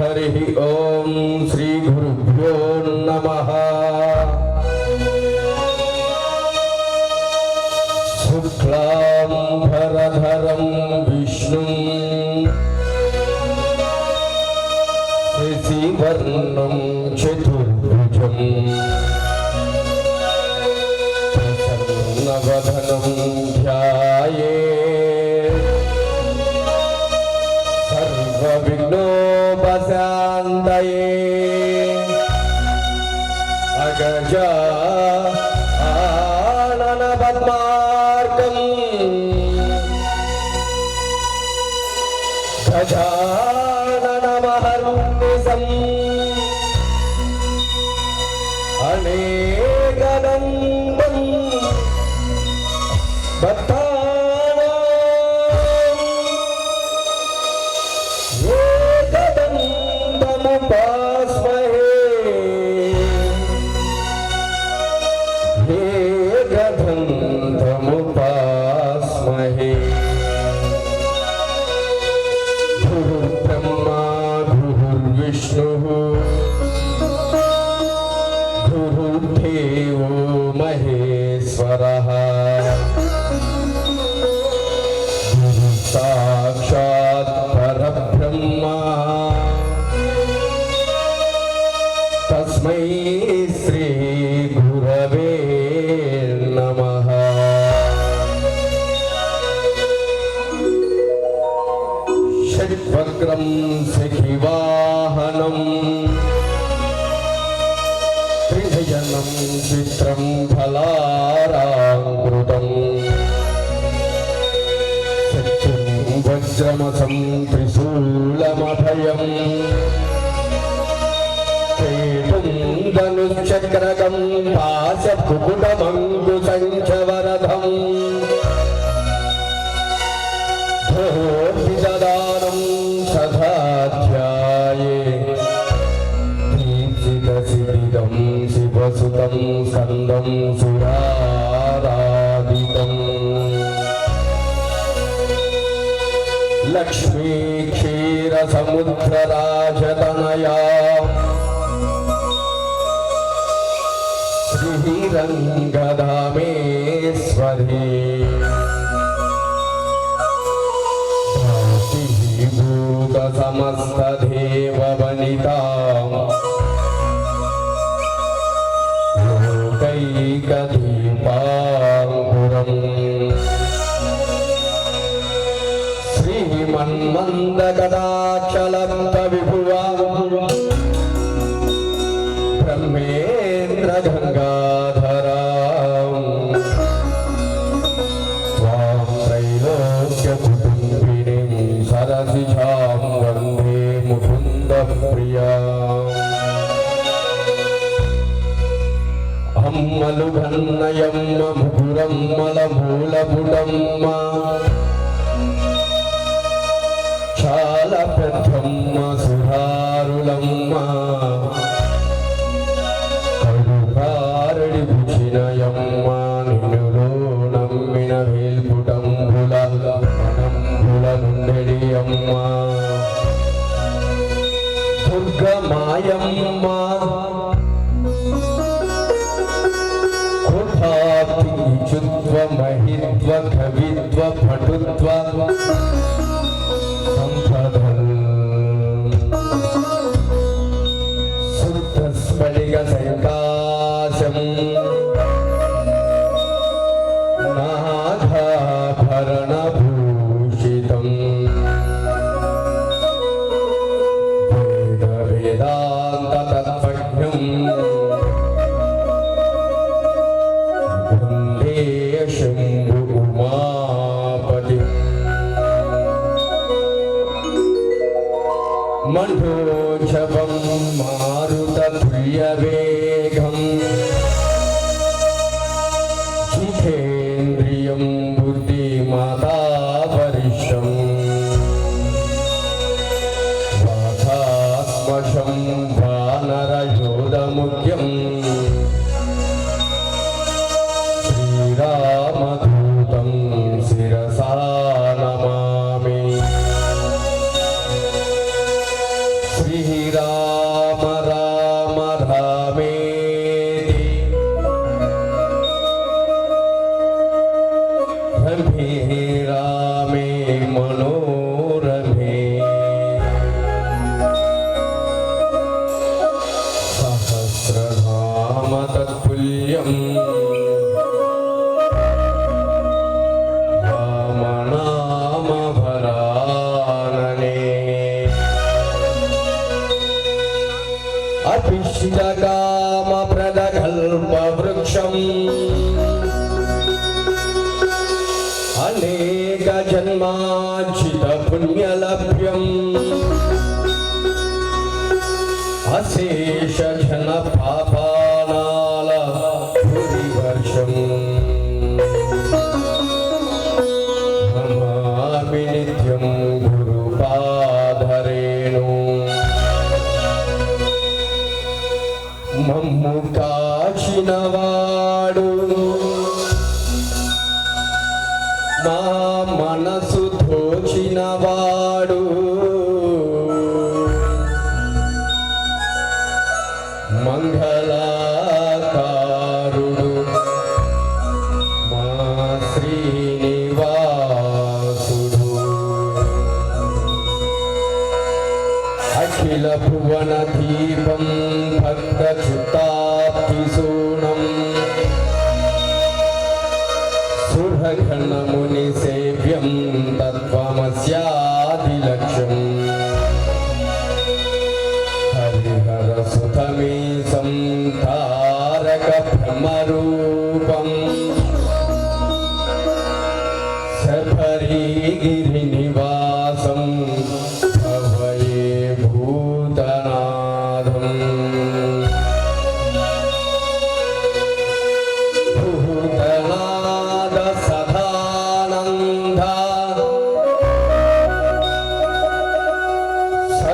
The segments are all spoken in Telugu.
हरिः ॐ श्रीगुरुभ्यो नमः शुक्लाम्बरधरं विष्णुम् शशिवर्णं चतुर्भुजम् प्रसन्नवदनं ध्याये सर्वविघ्नोपशान्तये अगजा आननपद्मार्कम् गजाननमहर्निशम् अनेकदन्तम् ఫలారామృతం వజ్రమసం త్రిశూలమభయం. కేటుం ధనుశ్చక్రకం పాశ కుకుటమంగుశ लक्ष्मी क्षीरसमुद्रराजतनया श्रीरङ्गधामेश्वरी भूतसमस्तदेववनिताम् మన్మందకటాక్షలం విభువ బ్రహ్మేంద్ర గంగాధరా త్రైలోక్య కుటుంబిని సరసిజాం వందే ముకుంద ప్రియా అమ్మలు గన్నయమ్మ ముగురమ్మల మూలపుడమ్మ చాలా సుధారులమ్మ కడుకారడి బుచినయమ్మ నిన్నులో నమ్మిన వేల్పుటంబుల నుండెడి అమ్మ మహిత్వ కవిత్వ పటుత్వ ప్రియవేగం జితేంద్రియం బుద్ధిమతాపరిషం వాథాత్మశం వానరయోధముఖ్యం. శ్రీరామదూతం अभिष्टकामप्रदकल्पवृक्षम् कामप्रदघल्पवृक्षम् अशेष మా మనసు దోచినవాడు మంగళకారుడు మా శ్రీనివాసుడు. అఖిల భువన దీపం భక్త చిత్తాప్తిశూనం తత్వమస్యాదిలక్ష్యం హరిహర సంతారక బ్రహ్మరూపం సఫరీగిరి నివాసం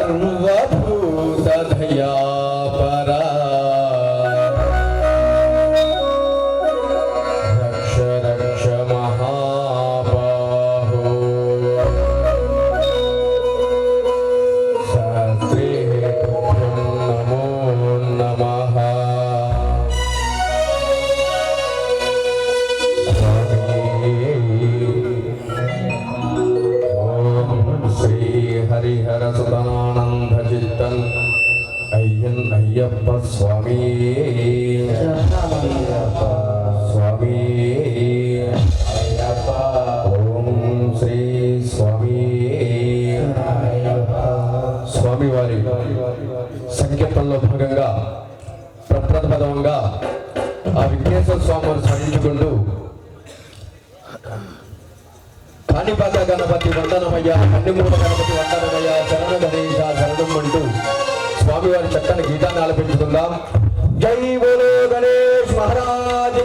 సర్వభూత అయ్యన్ అయ్యప్ప స్వామి. స్వామి. అయ్యప్ప. ఓం శ్రీ స్వామి. స్వామివారి సంకీర్తనలో భాగంగా ప్రప్రథమంగా ఆ విఘ్నేశ్వర స్వామిని స్మరించుకుంటూ కాణిపాక గణపతి వందనమయ్య కన్నిమూల గణపతి వందనమయ్య శరణ గణేశ శరణం అంటూ స్వామివారి చక్కని గీతాన్ని ఆలపించుకుందాం. జై బోలో గణేష్ మహారాజ్